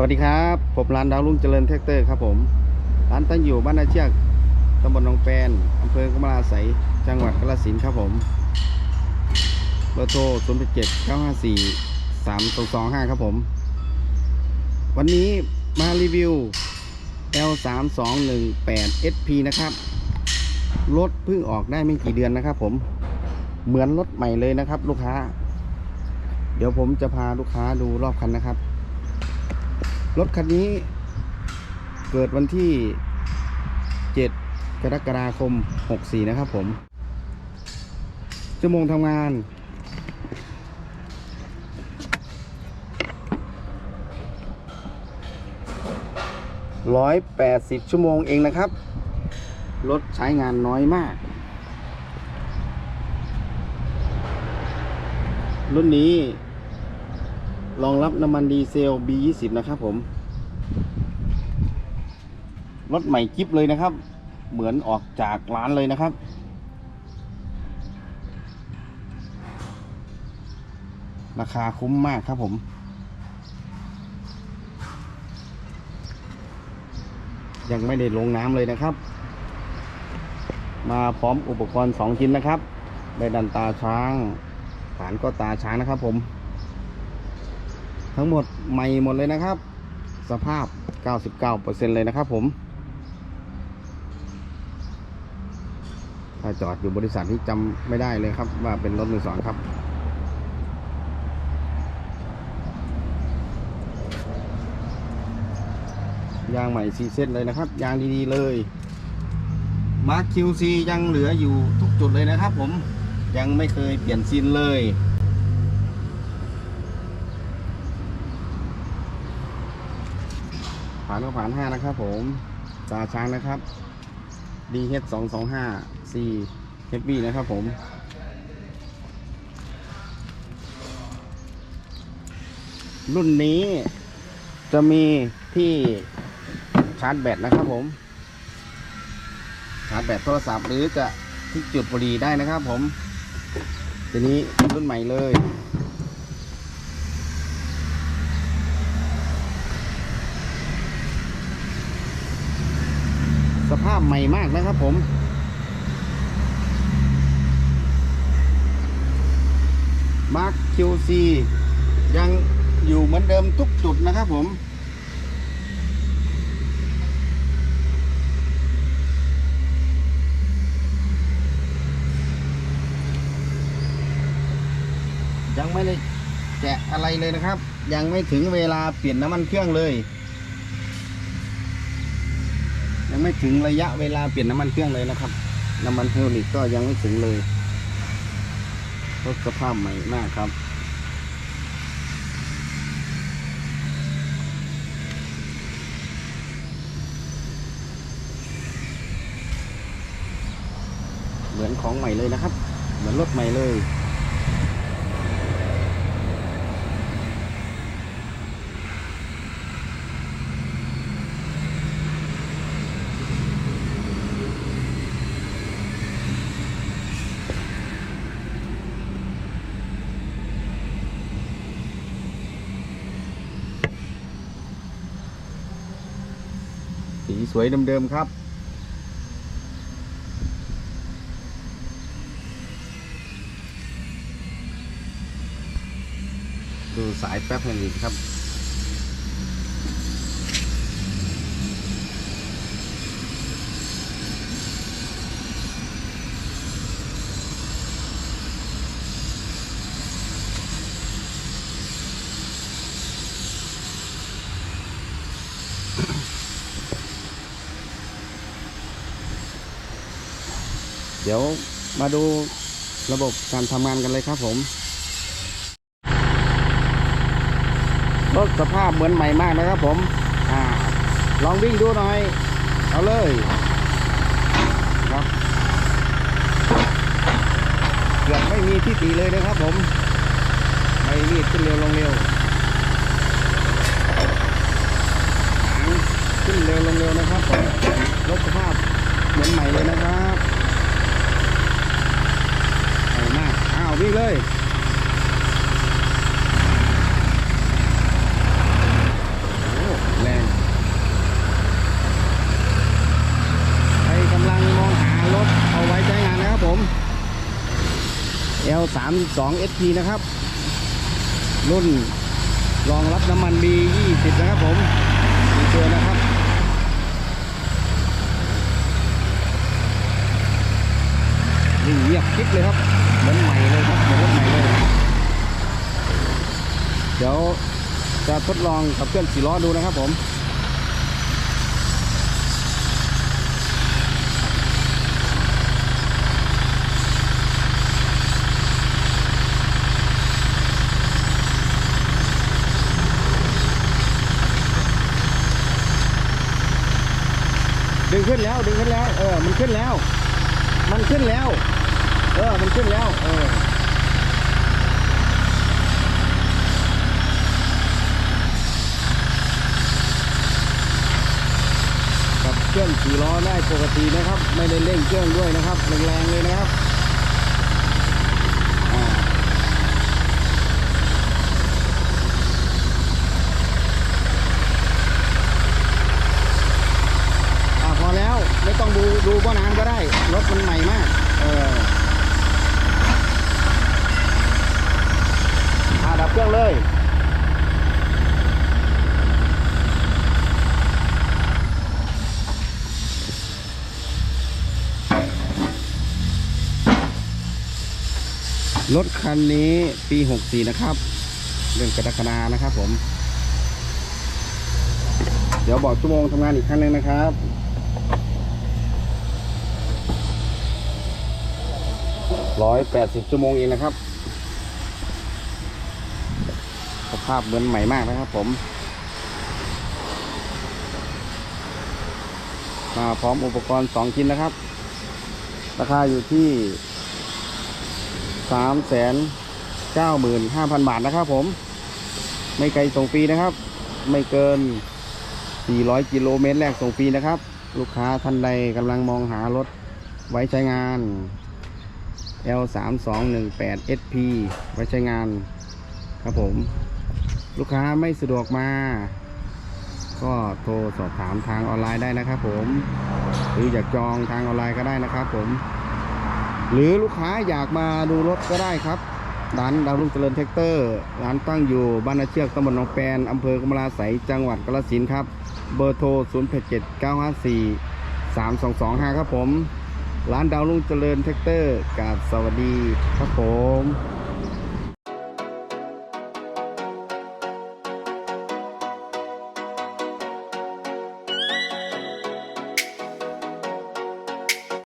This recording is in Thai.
สวัสดีครับ ผมร้านดาวรุ่งเจริญแท็กเตอร์ครับผมร้านตั้งอยู่บ้านนาเชือกตำบลหนองแปนอำเภอกำมะลาไสยจังหวัดกาฬสินธุ์ครับผมเบอร์โทร0 7 9 5 4 3 2 2 5 ครับผม วันนี้มารีวิว L 3 2 1 8 SP นะครับ รถเพิ่งออกได้ไม่กี่เดือนนะครับผมเหมือนรถใหม่เลยนะครับ ลูกค้า เดี๋ยวผมจะพาลูกค้าดูรอบคันนะครับ รถคันนี้เกิดวันที่ 7 กรกฎาคม 64 นะครับผม ชั่วโมงทำงาน180ชั่วโมงเองนะครับ รถใช้งานน้อยมาก รุ่นนี้ รองรับน้ำมันดีเซล B20 นะครับผมรถใหม่กิฟเลยนะครับ เหมือนออกจากร้านเลยนะครับ ราคาคุ้มมากครับผม ยังไม่ได้ลงน้ำเลยนะครับ มาพร้อมอุปกรณ์ 2 ชิ้นนะครับใบดันตาช้าง ฐานก็ตาช้างนะครับผม ทั้งหมดใหม่หมดเลยนะครับ สภาพ 99%เลยนะครับผมถ้าจอดอยู่บริษัทนี้จำไม่ได้เลยครับ ว่าเป็นรถมือสองครับยางใหม่ซีเซ็ตเลยนะครับ ยางดีๆเลยมาร์ค QC ยังเหลืออยู่ทุกจุดเลยนะครับผมยังไม่เคยเปลี่ยนซีนเลย ผ่านก็ผ่านห้านะครับผมตาช้างนะครับ DH 2 2 5 C Heavy นะครับผมรุ่นนี้จะมีที่ชาร์จแบตนะครับผม ชาร์จแบตโทรศัพท์หรือจะที่จุดบุรีได้นะครับผม ทีนี้รุ่นใหม่เลยาพใหม่มากนะครับผม มาร์ค QC ยังอยู่เหมือนเดิมทุกจุดนะครับผม ยังไม่ได้แกะอะไรเลยนะครับ ยังไม่ถึงเวลาเปลี่ยนน้ำมันเครื่องเลย ยังไม่ถึงระยะเวลาเปลี่ยนน้ำมันเครื่องเลยนะครับ น้ำมันไฮดรอลิกก็ยังไม่ถึงเลยรถสภาพใหม่มากครับเหมือนของใหม่เลยนะครับ เหมือนรถใหม่เลย สีสวยเดิมๆครับ ดูสายแป๊บหนึ่งครับ ดี๋ยวมาดูระบบการทำงานกันเลยครับผมรถสภาพเหมือนใหม่มากนะครับผมอลองวิ่งดูหน่อย เอาเลยครับเกือบไม่มีที่ตีเลยนะครับผมไม่รีบขึ้นเร็วลงเร็วขึ้นเร็วลงเร็วนะครับผมรถสภาพเหมือนใหม่เลยนะครับาวิ่งเลยแรงกำลังมองหารถเอาไว้ใช้งานนะครับผม L32 SP นะครับ รุ่นรองรับน้ำมัน B20 นะครับผมมีเจอนะครับนี่เยียบคลิปเลยครับ เดี๋ยวจะทดลองขับเคลื่อนสี่ล้อดูนะครับผมดึงขึ้นแล้วดึงขึ้นแล้ว เออ มันขึ้นแล้ว มันขึ้นแล้ว เออ มันขึ้นแล้ว เออ เครื่องสี่ล้อได้ปกตินะครับ ไม่ได้เร่งเครื่องด้วยนะครับแรงๆเลยนะครับอ่าพอแล้วไม่ต้องดูดูว่านานก็ได้รถมันใหม่มาก เอออาดับเครื่องเลย รถคันนี้ปี 64 นะครับเรื่องกรกฎานะครับผม เดี๋ยวบอกชั่วโมงทำงานอีกครั้งหนึ่งนะครับร้อยแปดสิบชั่วโมงเองนะครับ สภาพเหมือนใหม่มากนะครับผม มาพร้อมอุปกรณ์สองชิ้นนะครับ ราคาอยู่ที่ สามแสนเก้าหมื่นห้าพันบาทนะครับผม ไม่ไกลส่งฟรีนะครับ ไม่เกิน 400 กิโลเมตรแรกส่งฟรีนะครับ ลูกค้าท่านใดกำลังมองหารถไว้ใช้งาน L 3 2 1 8 SP ไว้ใช้งานครับผม ลูกค้าไม่สะดวกมา ก็โทรสอบถามทางออนไลน์ได้นะครับผม หรืออยากจองทางออนไลน์ก็ได้นะครับผม หรือลูกค้าอยากมาดูรถก็ได้ครับร้านดาวรุ่งเจริญแท็กเตอร์ ร้านตั้งอยู่บ้านนาเชือกตำบลหนองแปนอำเภอกำมะลาไสยจังหวัดกาฬสินธุ์ครับ เบอร์โทร 0 8 7 9 5 4 3 2 2 5 ครับผม ร้านดาวรุ่งเจริญแท็กเตอร์กาบสวัสดีครับผม